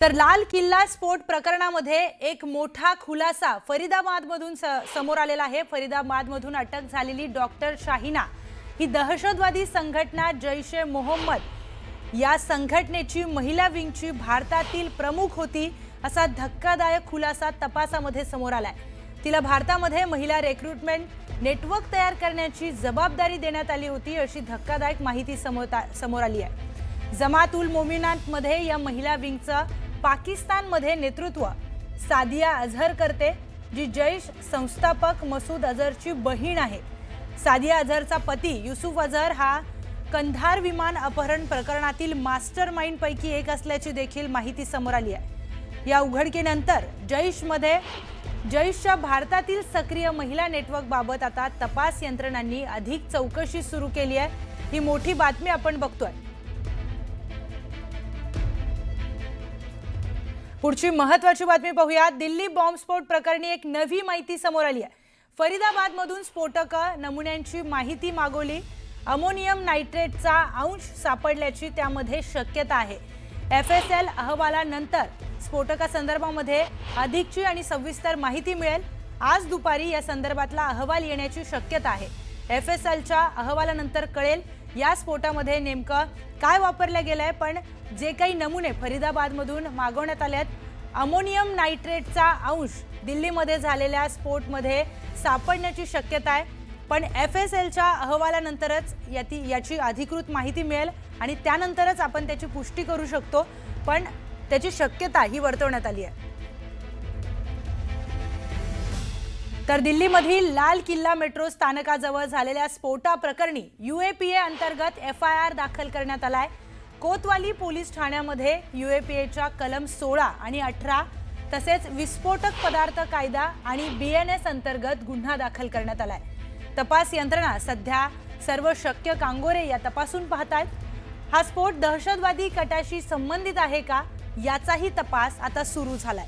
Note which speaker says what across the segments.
Speaker 1: तर लाल किल्ला स्फोट प्रकरणामध्ये एक मोठा खुलासा फरीदाबादमधून स- समोर आलेला आहे. फरीदाबादमधून अटक झालेली डॉक्टर शाहिना ही दहशतवादी संघटना जैश ए मोहम्मद. या संघटनेची महिला विंगची भारतातील प्रमुख होती असा धक्कादायक खुलासा तपासामध्ये समोर आलाय. तिला भारतामध्ये महिला रेक्रुटमेंट नेटवर्क तयार करण्याची जबाबदारी देण्यात आली होती अशी धक्कादायक माहिती समोर समोर आली आहे. जमात उल मोमिनांमध्ये या महिला विंगचं पाकिस्तानमध्ये नेतृत्व. सादिया अझहर करते जी जैश संस्थापक मसूद अझहरची बहीण आहे. सादिया अझहरचा पती युसुफ अझहर हा कंधार विमान अपहरण प्रकरणातील मास्टर माइंडपैकी एक असल्याची देखील माहिती समोर आली आहे. या उघडकीनंतर जैशमध्ये जैशच्या भारतातील सक्रिय महिला नेटवर्कबाबत आता तपास यंत्रणांनी अधिक चौकशी सुरू केली आहे. ही मोठी बातमी आपण बघतोय. पुढची महत्वाची बातमी पाहूया दिल्ली बॉम्बस्फोट प्रकरणी एक नवी माहिती समोर आली आहे. फरीदाबादमधून स्फोटक नमुन्यांची माहिती मागवली. अमोनियम नायट्रेटचा अंश सापडल्याची त्यामध्ये शक्यता आहे. एफ एस एल अहवालानंतर स्फोटकासंदर्भामध्ये अधिकची आणि सविस्तर माहिती मिळेल. आज दुपारी या संदर्भातला अहवाल येण्याची शक्यता आहे. एफ एस एलच्या अहवालानंतर कळेल या स्फोटामध्ये नेमकं काय वापरलं गेलं आहे पण जे काही नमुने फरीदाबादमधून मागवण्यात आले आहेत अमोनियम नायट्रेटचा अंश दिल्लीमध्ये झालेल्या स्फोटमध्ये सापडण्याची शक्यता आहे. पण एफ एस एलच्या अहवालानंतरच याती याची अधिकृत माहिती मिळेल आणि त्यानंतरच आपण त्याची पुष्टी करू शकतो. पण त्याची शक्यता ही वर्तवण्यात आली आहे. तर दिल्लीमधील लाल किल्ला मेट्रो स्थानकाजवळ झालेल्या स्फोटाप्रकरणी युएपीए अंतर्गत एफ आय आर दाखल करण्यात आलाय. कोतवाली पोलीस ठाण्यामध्ये युएपीएच्या कलम सोळा आणि अठरा तसेच विस्फोटक पदार्थ कायदा आणि बी एन एस अंतर्गत गुन्हा दाखल करण्यात आलाय. तपास यंत्रणा सध्या सर्व शक्य कांगोरे या तपासून पाहत आहेत हा स्फोट दहशतवादी कटाशी संबंधित आहे का? याचाही तपास आता सुरू झालाय.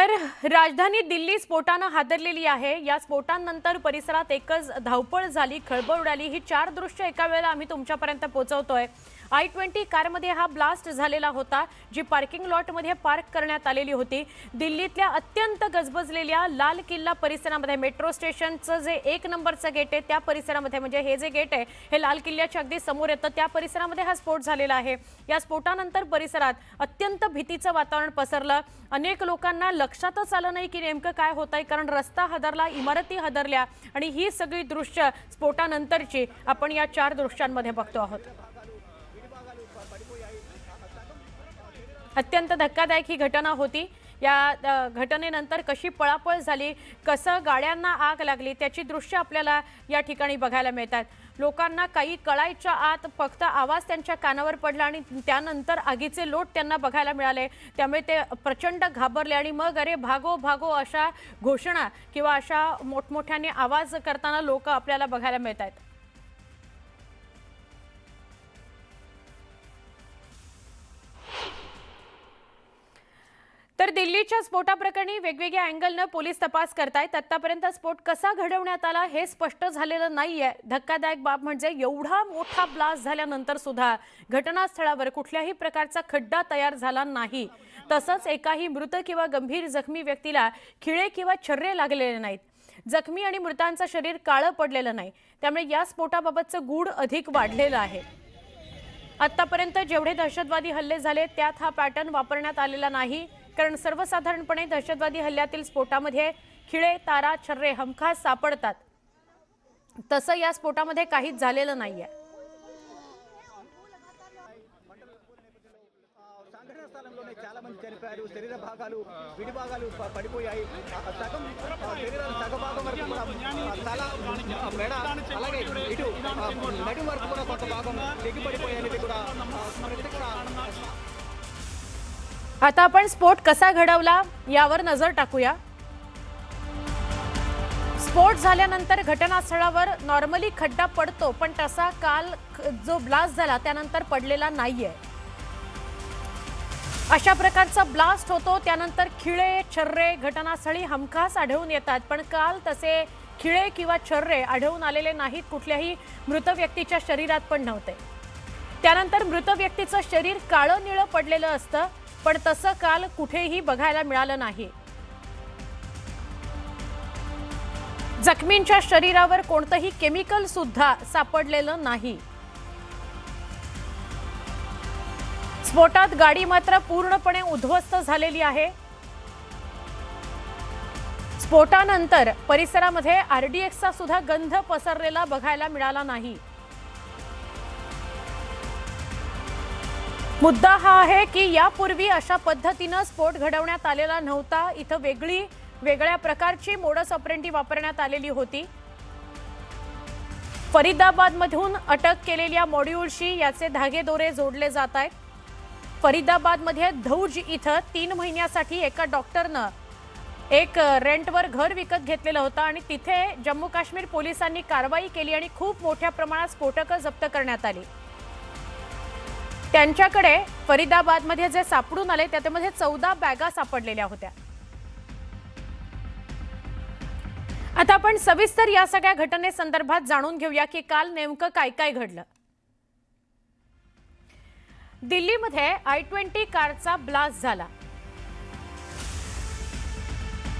Speaker 2: तर राजधानी दिल्ली स्फोटानं हादरलेली आहे. या स्फोटांनंतर परिसरात एकच धावपळ झाली खळबळ उडाली. ही चार दृश्य एका वेळेला आम्ही तुमच्यापर्यंत पोहोचवतोय. आय ट्वेंटी कारमध्ये हा ब्लास्ट झालेला होता जी पार्किंग लॉटमध्ये पार्क करण्यात आलेली होती. दिल्लीतल्या अत्यंत गजबजलेल्या लाल किल्ला परिसरामध्ये मेट्रो स्टेशनचं जे एक नंबरचं गेट आहे त्या परिसरामध्ये म्हणजे हे जे गेट आहे हे लाल किल्ल्याच्या अगदी समोर येतं. त्या परिसरामध्ये हा स्फोट झालेला आहे. या स्फोटानंतर परिसरात अत्यंत भीतीचं वातावरण पसरलं. अनेक लोकांना लक्षातच आलं नाही की नेमकं काय होत आहे कारण रस्ता हदरला इमारती हदरल्या आणि ही सगळी दृश्य स्फोटानंतरची आपण या चार दृश्यांमध्ये बघतो आहोत. अत्यंत धक्कादायक ही घटना होती. या घटनेनंतर कशी पळापळ झाली कसं गाड्यांना आग लागली त्याची दृश्य आपल्याला या ठिकाणी बघायला मिळतात. लोकांना काही कळायच्या आत फक्त आवाज त्यांच्या कानावर पडला आणि त्यानंतर आगीचे लोट त्यांना बघायला मिळाले. त्यामुळे ते प्रचंड घाबरले आणि मग अरे भागो भागो अशा घोषणा किंवा अशा मोठमोठ्याने आवाज करताना लोक आपल्याला बघायला मिळत आहेत तर दिल्लीच्या स्फोटाप्रकरणी वेगवेगळ्या अँगलनं पोलीस तपास करतायत. आतापर्यंत स्फोट कसा घडवण्यात आला हे स्पष्ट झालेलं नाहीये. धक्कादायक बाब म्हणजे एवढा मोठा ब्लास्ट झाल्यानंतर सुद्धा घटनास्थळावर कुठल्याही प्रकारचा खड्डा तयार झाला नाही. तसंच एकाही मृत किंवा गंभीर जखमी व्यक्तीला खिळे किंवा छर्रे लागलेले नाहीत. जखमी आणि मृतांचं शरीर काळं पडलेलं नाही. त्यामुळे या स्फोटाबाबतचं गूढ अधिक वाढलेलं आहे. आतापर्यंत जेवढे दहशतवादी हल्ले झाले त्यात हा पॅटर्न वापरण्यात आलेला नाही. कारण सर्वसाधारणपणे दहशतवादी हल्ल्यातील स्फोटामध्ये खिळे तारा छर्रे हमखास सापडतात तसं या स्फोटामध्ये काहीच झालेलं नाहीये
Speaker 3: సంఘటన స్థలంలోనే చాలా మంది చనిపోయారు శరీర భాగాలు విడి భాగాలు ప- పడిపోయాయి ఆ సగం ఆ శరీరాల సగభాగం వరకు కూడా ఆ తల ఆ మెడ అలాగే ఇటు ఆ నడి వరకు కూడా కొంత భాగం తెగి పడిపోయాయనేది కూడా ఆ, మనకి కూడా
Speaker 2: आता आपण स्फोट कसा घडवला यावर नजर टाकूया. स्फोट झाल्यानंतर घटनास्थळावर नॉर्मली खड्डा पडतो पण तसा काल ख- जो ब्लास्ट झाला त्यानंतर पडलेला नाहीये. अशा प्रकारचा ब्लास्ट होतो त्यानंतर खिळे छर्रे घटनास्थळी हमखास आढळून येतात पण काल तसे खिळे किंवा छर्रे आढळून आलेले नाहीत कुठल्याही मृत व्यक्तीच्या शरीरात पण नव्हते. त्यानंतर मृत व्यक्तीचं शरीर काळं निळं पडलेलं असतं पण तसं काल कुठेही बघायला मिळालं नाही. जखमींच्या शरीरावर कोणतंही केमिकल सुद्धा सापडलेलं नाही. स्फोटात गाडी मात्र पूर्णपणे उद्ध्वस्त झालेली आहे. स्फोटानंतर परिसरामध्ये आरडीएक्सचा सुद्धा गंध पसरलेला बघायला मिळाला नाही. मुद्दा हा आहे की यापूर्वी अशा पद्धतीनं स्फोट घडवण्यात आलेला नव्हता. इथं वेगळी वेगळ्या प्रकारची मोडस ऑपरेंटी वापरण्यात आलेली होती. फरीदाबादमधून अटक केलेल्या मॉड्यूलशी याचे धागेदोरे जोडले जात आहेत. फरीदाबादमध्ये धौज इथं तीन महिन्यासाठी एका डॉक्टरनं एक रेंटवर घर विकत घेतलेलं होतं आणि तिथे जम्मू काश्मीर पोलिसांनी कारवाई केली आणि खूप मोठ्या प्रमाणात स्फोटकं जप्त करण्यात आली. त्यांच्याकडे फरीदाबादमध्ये जे सापडून आले त्यामध्ये चौदा बॅगा सापडलेल्या होत्या. आता आपण सविस्तर या सगळ्या घटनेसंदर्भात जाणून घेऊया की काल नेमकं काय काय घडलं. दिल्लीमध्ये आय ट्वेंटी कारचा ब्लास्ट झाला.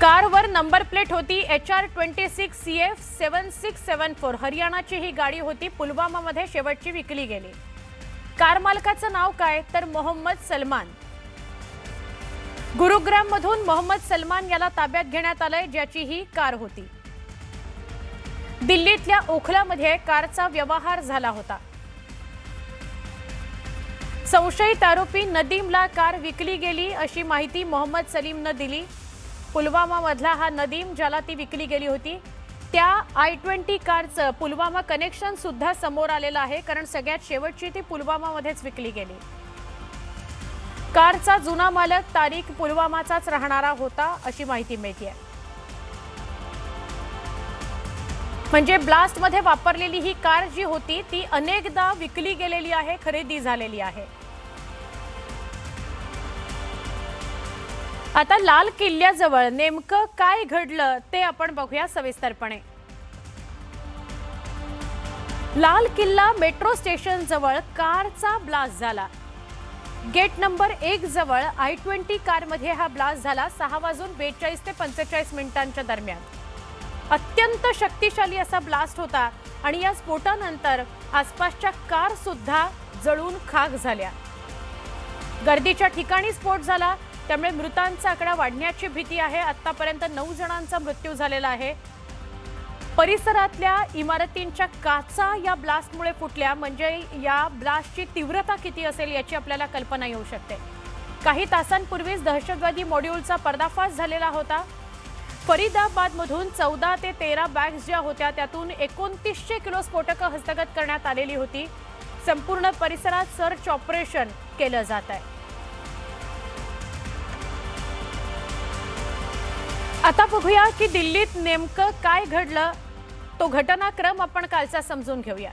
Speaker 2: कारवर नंबर प्लेट होती H R twenty six C F seven six seven four. हरियाणाची ही गाडी होती पुलवामामध्ये शेवटची विकली गेली. कार मालकाचं नाव काय? तर मोहम्मद सलमान. गुरुग्राम मधून मोहम्मद सलमान याला ताब्यात घेण्यात आलंय ज्याची ही कार होती. दिल्लीतल्या ओखलामध्ये कारचा व्यवहार झाला होता. संशयित आरोपी नदीमला कार विकली गेली अशी माहिती मोहम्मद सलीमनं दिली. पुलवामा मधला हा नदीम ज्याला ती विकली गेली होती त्या आय ट्वेंटी कारचं पुलवामा कनेक्शन सुद्धा समोर आलेलं आहे कारण सगळ्यात शेवटची ती पुलवामामध्येच विकली गेली. कारचा जुना मालक तारीख पुलवामाचाच राहणारा होता अशी माहिती मिळते म्हणजे ब्लास्टमध्ये वापरलेली ही कार जी होती ती अनेकदा विकली गेलेली आहे खरेदी झालेली आहे. आता लाल किल्ल्याजवळ नेमकं काय घडलं ते आपण बघूया सविस्तरपणे. लाल किल्ला मेट्रो स्टेशन जवळ कारचा ब्लास्ट झाला. गेट नंबर एक जवळ आय ट्वेंटी कारमध्ये हा ब्लास्ट झाला सहा वाजून बेचाळीस ते पंचेचाळीस मिनिटांच्या दरम्यान. अत्यंत शक्तिशाली असा ब्लास्ट होता आणि या स्फोटानंतर आसपासच्या कार सुद्धा जळून खाक झाल्या. गर्दीच्या ठिकाणी स्फोट झाला त्यामुळे मृतांचा आकडा वाढण्याची भीती आहे. आतापर्यंत नऊ जणांचा मृत्यू झालेला आहे. परिसरातल्या इमारतींच्या काचा या ब्लास्टमुळे फुटल्या. म्हणजे या ब्लास्टची तीव्रता किती असेल याची आपल्याला कल्पना येऊ शकते. काही तासांपूर्वीच दहशतवादी मॉड्यूलचा पर्दाफाश झालेला होता. फरीदाबादमधून चौदा ते तेरा बॅग्स ज्या होत्या त्यातून एकोणतीसशे किलो स्फोटकं हस्तगत करण्यात आलेली होती. संपूर्ण परिसरात सर्च ऑपरेशन केलं जात आहे आता बघूया की दिल्लीत नेमकं काय घडलं. तो घटनाक्रम आपण कालचा समजून घेऊया.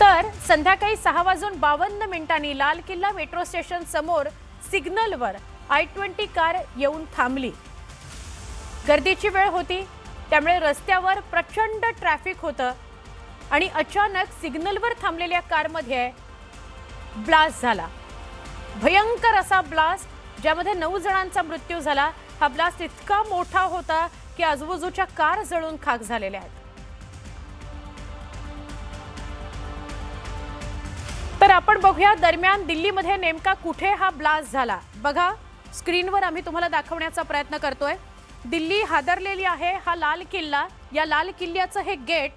Speaker 2: तर संध्याकाळी सहा वाजून बावन्न मिनिटांनी लाल किल्ला मेट्रो स्टेशन समोर सिग्नलवर आय ट्वेंटी कार येऊन थांबली. गर्दीची वेळ होती त्यामुळे रस्त्यावर प्रचंड ट्रॅफिक होतं आणि अचानक सिग्नलवर थांबलेल्या कारमध्ये ब्लास्ट झाला. भयंकर असा ब्लास्ट ज्यामध्ये नऊ जणांचा मृत्यू झाला. हा ब्लास्ट इतका मोठा होता की आजूबाजूच्या कार जळून खाक झालेल्या आहेत. तर आपण बघूया दरम्यान दिल्लीमध्ये नेमका कुठे हा ब्लास्ट झाला. बघा स्क्रीनवर आम्ही तुम्हाला दाखवण्याचा प्रयत्न करतोय. दिल्ली हादरलेली आहे हा लाल किल्ला. या लाल किल्ल्याचं हे गेट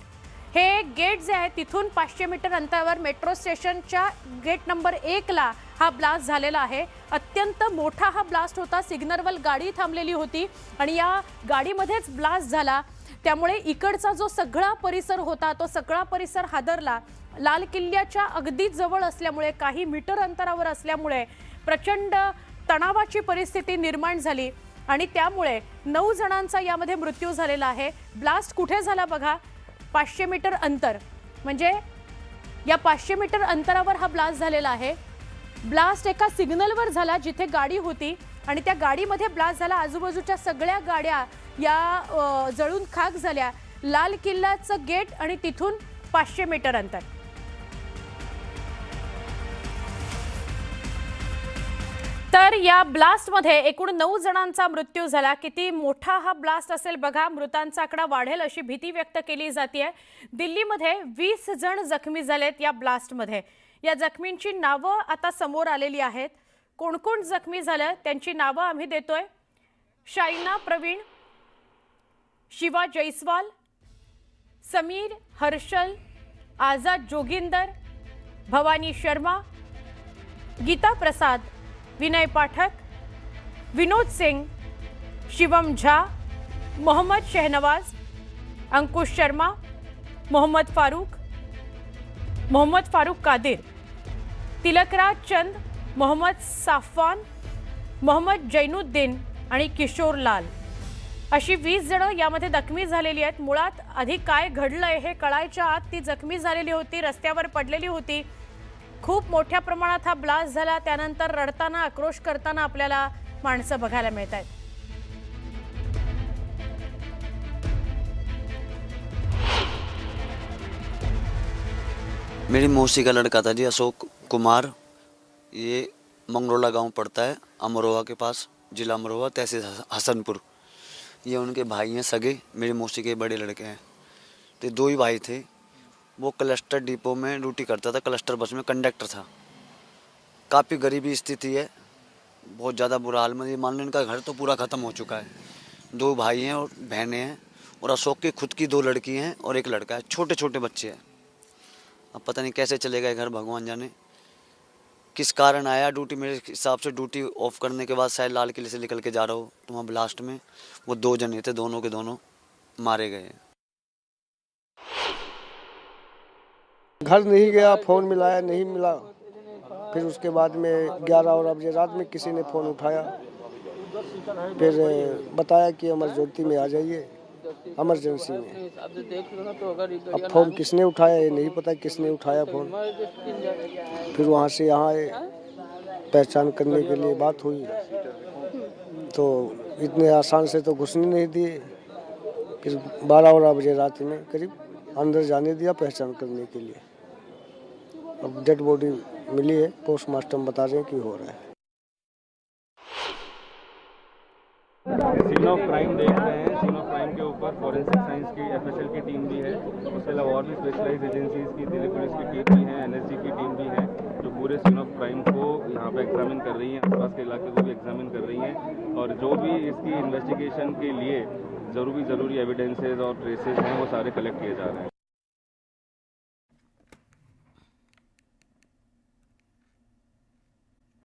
Speaker 2: हे गेट जे आहे तिथून पाचशे मीटर अंतरावर मेट्रो स्टेशनच्या गेट नंबर एकला हा ब्लास्ट झालेला आहे. अत्यंत मोठा हा ब्लास्ट होता. सिग्नलवर गाडी थांबलेली होती आणि या गाडीमध्येच ब्लास्ट झाला. त्यामुळे इकडचा जो सगळा परिसर होता तो सगळा परिसर हादरला. लाल किल्ल्याच्या अगदी जवळ असल्यामुळे काही मीटर अंतरावर असल्यामुळे प्रचंड तणावाची परिस्थिती निर्माण झाली. आणि त्यामुळे नऊ जणांचा यामध्ये मृत्यू झालेला आहे. ब्लास्ट कुठे झाला बघा? पाचशे मीटर अंतर. म्हणजे या पाचशे मीटर अंतरावर हा ब्लास्ट झालेला आहे. ब्लास्ट एका सिग्नलवर झाला जिथे गाडी होती आणि त्या गाडीमध्ये ब्लास्ट झाला. आजूबाजूच्या सगळ्या गाड्या या जळून खाक झाल्या. लाल किल्ल्याचं गेट आणि तिथून पाचशे मीटर अंतर. तर या ब्लास्टमध्ये एकूण नऊ जणांचा मृत्यू झाला. किती मोठा हा ब्लास्ट असेल बघा मृतांचा आकडा वाढेल अशी भीती व्यक्त केली जाते दिल्लीमध्ये वीस जण जखमी झालेत या ब्लास्टमध्ये. या जखमींची नावं आता समोर आलेली आहेत. कोण कोण जखमी झालं त्यांची नावं आम्ही देतोय. शाईना प्रवीण शिवा जैस्वाल समीर हर्षल आझाद जोगिंदर भवानी शर्मा गीता प्रसाद विनय पाठक विनोद सिंग शिवम झा मोहम्मद शहनवाज अंकुश शर्मा मोहम्मद फारूक मोहम्मद फारूक कादिर तिलकराज चंद मोहम्मद साफवान मोहम्मद जैनुद्दीन आणि किशोर लाल. अशी वीस जणं यामध्ये जखमी झालेली आहेत. मुळात आधी काय घडलंय हे कळायच्या आत ती जखमी झालेली होती रस्त्यावर पडलेली होती. खूप मोठ्या प्रमाणात हा ब्लास्ट झाला. त्यानंतर रडताना आक्रोश करताना आपल्याला माणसं बघायला मिळत आहेत
Speaker 4: मेरी मौसी का लड़का था जी अशोक कुमार. ये मंगरोला गांव पड़ता है अमरोहा के पास जिला अमरोहा तहसील हसनपुर. ये उनके भाई हैं सगे मेरी मौसी के बड़े लड़के हैं. तो दो ही भाई थे वो क्लस्टर डिपो में ड्यूटी करता था, क्लस्टर बस में, कंडक्टर था। काफ़ी गरीबी स्थिति है, बहुत ज़्यादा बुरा हाल। में ये मान लो इनका घर तो पूरा ख़त्म हो चुका है। दो भाई हैं और बहनें हैं और अशोक की खुद की दो लड़की हैं और एक लड़का है छोटे छोटे बच्चे हैं। अब पता नहीं कैसे चलेगा घर भगवान जाने। किस कारण आया ड्यूटी? मेरे हिसाब से ड्यूटी ऑफ़ करने के बाद शायद लाल किले से निकल के जा रहा हो। तो वहाँ ब्लास्ट में, वो दो जने थे, दोनों के दोनों मारे गए
Speaker 5: घर नहीं गया, फ़ोन मिलाया, नहीं मिला। फिर उसके बाद में ग्यारह और बजे रात में किसी ने फ़ोन उठाया। फिर बताया कि अमर ज्योति में आ जाइए, इमरजेंसी में। अब फ़ोन किसने उठाया, ये नहीं पता किसने उठाया फ़ोन। फिर वहाँ से यहाँ आए, पहचान करने के लिए बात हुई। तो इतने आसान से तो घुसने नहीं दिए। फिर बारह बारह बजे रात में करीब अंदर जाने दिया पहचान करने के लिए। अब डेड बॉडी मिली है पोस्टमार्टम बता रहे हैं कि हो रहा है।
Speaker 6: सीन ऑफ़ क्राइम देख रहे हैं। सीन ऑफ़ क्राइम के ऊपर फॉरेंसिक साइंस की एफएसएल की टीम भी है। उसके अलावा और भी स्पेशलाइज एजेंसीज की, दिल्ली पुलिस की टीम भी है एनएसजी की टीम भी है, जो पूरे सीन ऑफ़ क्राइम को यहाँ पे एग्जामिन कर रही हैं, आसपास के इलाके को भी एग्जामिन कर रही हैं। और जो भी इसकी इन्वेस्टिगेशन के लिए ज़रूरी ज़रूरी एविडेंसेज और ट्रेसेज हैं, वो सारे कलेक्ट किए जा रहे हैं।